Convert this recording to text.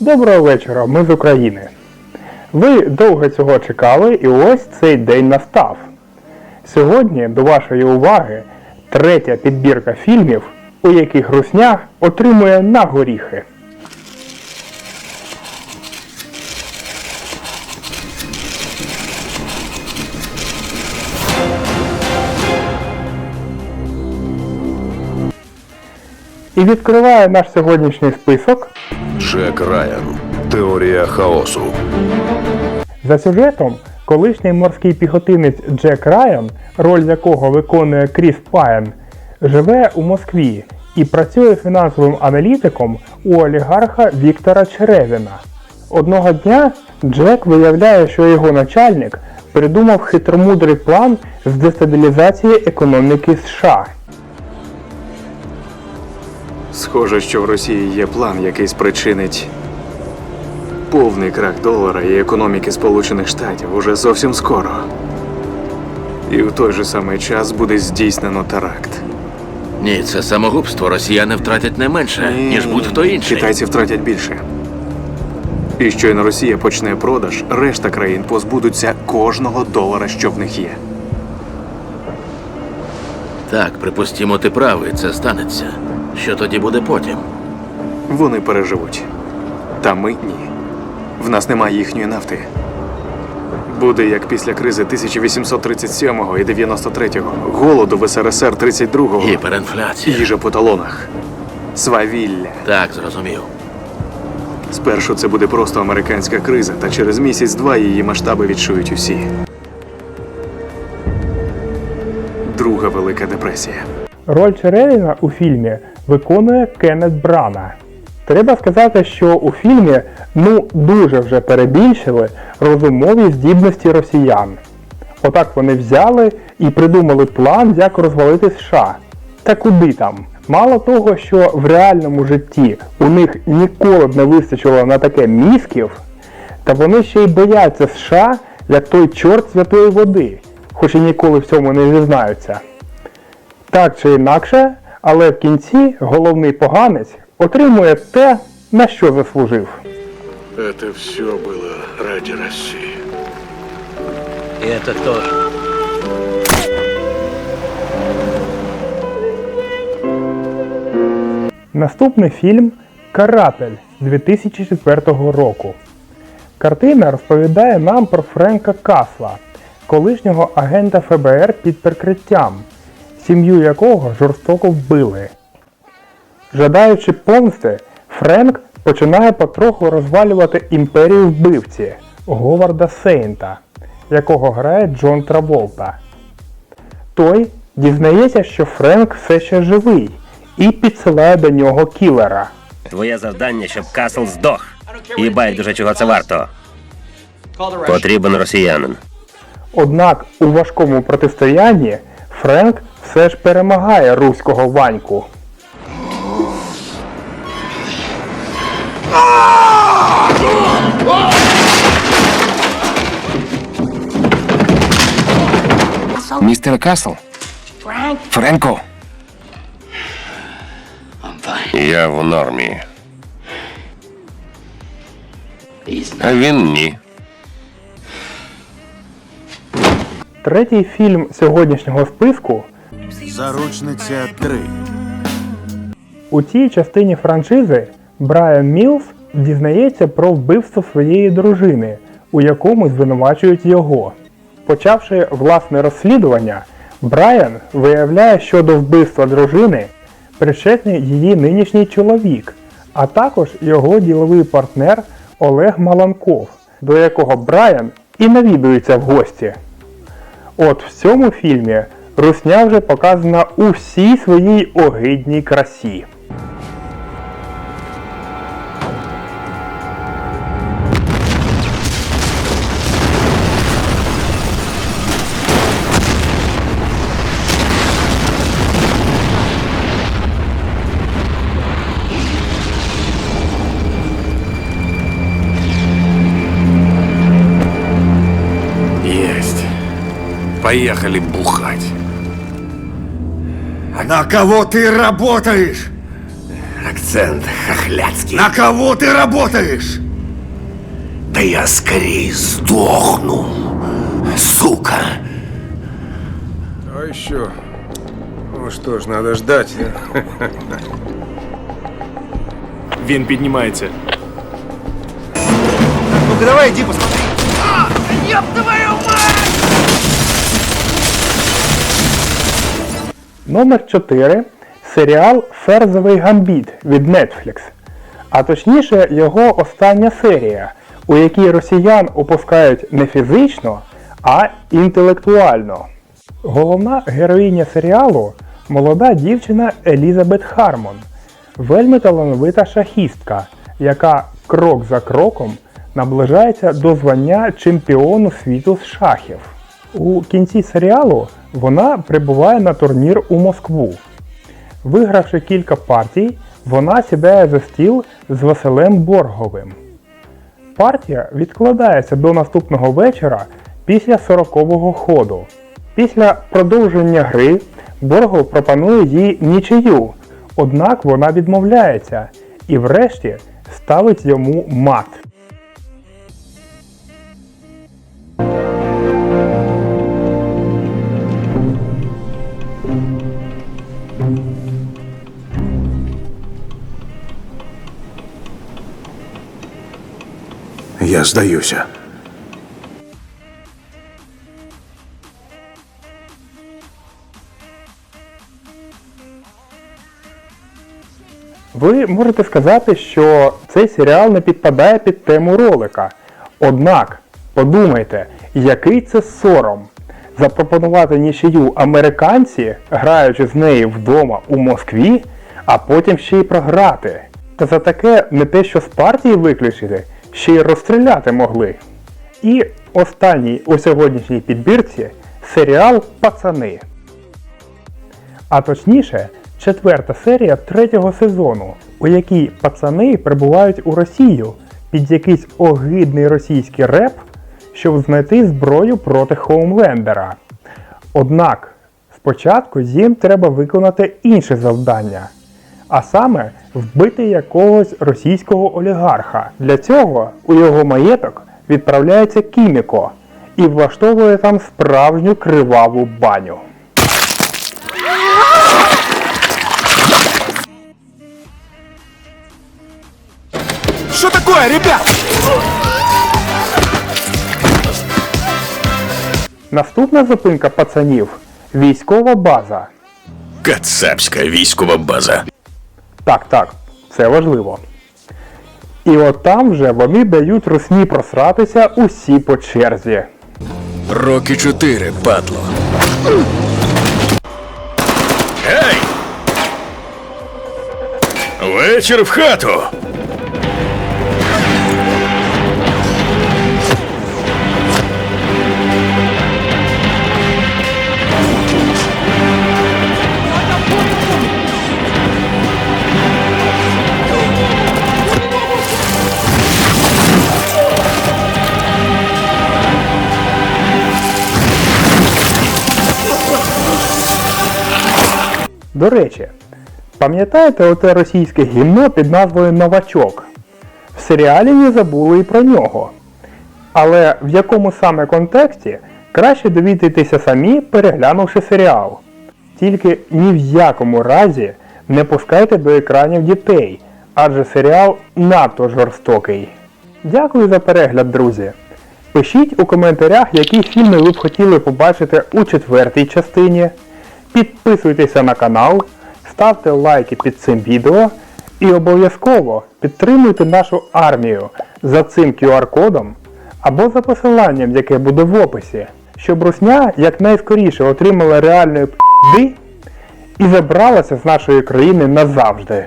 Доброго вечора, ми з України. Ви довго цього чекали і ось цей день настав. Сьогодні до вашої уваги третя підбірка фільмів, у яких русня отримує на горіхи. І відкриває наш сьогоднішній список Джек Райан. Теорія хаосу. За сюжетом, колишній морський піхотинець Джек Райан, роль якого виконує Кріс Пайн, живе у Москві і працює фінансовим аналітиком у олігарха Віктора Черевіна. Одного дня Джек виявляє, що його начальник придумав хитромудрий план з дестабілізації економіки США. Схоже, що в Росії є план, який спричинить повний крах долара і економіки Сполучених Штатів уже зовсім скоро. І в той же самий час буде здійснено теракт. Ні, це самогубство. Росіяни втратять не менше, ніж будь-хто інший. Китайці втратять більше. І щойно Росія почне продаж, решта країн позбудуться кожного долара, що в них є. Так, припустімо, ти правий, це станеться. Що тоді буде потім? Вони переживуть. Та ми ні. В нас немає їхньої нафти. Буде як після кризи 1837 і 93-го, голоду в СРСР 32-го, Гіперінфляція. їжа по талонах, свавілля. Так, зрозумів. Спершу це буде просто американська криза, та через місяць-два її масштаби відчують усі. Друга велика депресія. Роль Черевіна у фільмі виконує Кеннет Брана. Треба сказати, що у фільмі ну дуже вже перебільшили розумові здібності росіян. Отак вони взяли і придумали план, як розвалити США. Та куди там? Мало того, що в реальному житті у них ніколи б не вистачило на таке мізків, та вони ще й бояться США як той чорт святої води, хоч і ніколи в цьому не зізнаються. Так чи інакше, але в кінці головний поганець отримує те, на що заслужив. Это все было ради России. И это тоже. Наступний фільм Каратель 2004 року. Картина розповідає нам про Френка Касла, колишнього агента ФБР під прикриттям, сім'ю якого жорстоко вбили. Жадаючи помсти, Френк починає потроху розвалювати імперію вбивці Говарда Сейнта, якого грає Джон Траволта. Той дізнається, що Френк все ще живий і підсилає до нього кілера. Твоє завдання, щоб Касл здох. І байдуже, чого це варто. Потрібен росіянин. Однак у важкому протистоянні Френк все ж перемагає руського Ваньку. Містер Касл? Френко? Я в нормі. А він ні. Третій фільм сьогоднішнього списку Заручниця 3. у цій частині франшизи Брайан Мілс дізнається про вбивство своєї дружини, у якому звинувачують його. Почавши власне розслідування, Брайан виявляє, що до вбивства дружини причетний її нинішній чоловік, а також його діловий партнер Олег Маланков, до якого Брайан і навідується в гості. От в цьому фільмі русня вже показана у всій своїй огидній красі. Поехали бухать. На кого ты работаешь? Акцент. акцент хохляцкий. На кого ты работаешь? Да я скорее сдохну, сука. А еще... Ну что ж, надо ждать. Він піднімається. Ну-ка давай, иди посмотри. Номер 4 серіал Ферзовий гамбіт від Netflix. А точніше, його остання серія, у якій росіян опускають не фізично, а інтелектуально. Головна героїня серіалу молода дівчина Елізабет Хармон, вельми талановита шахістка, яка крок за кроком наближається до звання чемпіону світу з шахів. У кінці серіалу вона прибуває на турнір у Москву. Вигравши кілька партій, вона сідає за стіл з Василем Борговим. Партія відкладається до наступного вечора після 40-го ходу. Після продовження гри Боргов пропонує їй нічию, однак вона відмовляється і врешті ставить йому мат. Я сдаюся. Ви можете сказати, що цей серіал не підпадає під тему ролика. Однак, подумайте, який це сором запропонувати нічию американці, граючи з нею вдома у Москві, а потім ще й програти. Та за таке не те, що з партії виключити, ще й розстріляти могли. І останній у сьогоднішній підбірці серіал Пацани. А точніше, четверта серія третього сезону, у якій пацани прибувають у Росію під якийсь огидний російський реп, щоб знайти зброю проти Хоумлендера. Однак, спочатку їм треба виконати інше завдання, а саме вбити якогось російського олігарха. Для цього у його маєток відправляється Кіміко і влаштовує там справжню криваву баню. Что такое, ребят? Наступна зупинка пацанів військова база. Кацапська військова база. Так, так, це важливо. І от там вже вони дають русні просратися усі по черзі. Роки чотири, падло. Гей! Вечір в хату. До речі, пам'ятаєте оте російське гімно під назвою Новачок? В серіалі не забули і про нього. Але в якому саме контексті краще довідатися самі, переглянувши серіал. Тільки ні в якому разі не пускайте до екранів дітей, адже серіал надто жорстокий. Дякую за перегляд, друзі. Пишіть у коментарях, які фільми ви б хотіли побачити у четвертій частині. Підписуйтеся на канал, ставте лайки під цим відео і обов'язково підтримуйте нашу армію за цим QR-кодом або за посиланням, яке буде в описі, щоб Русня якнайскоріше отримала реальної п***ди і забралася з нашої країни назавжди.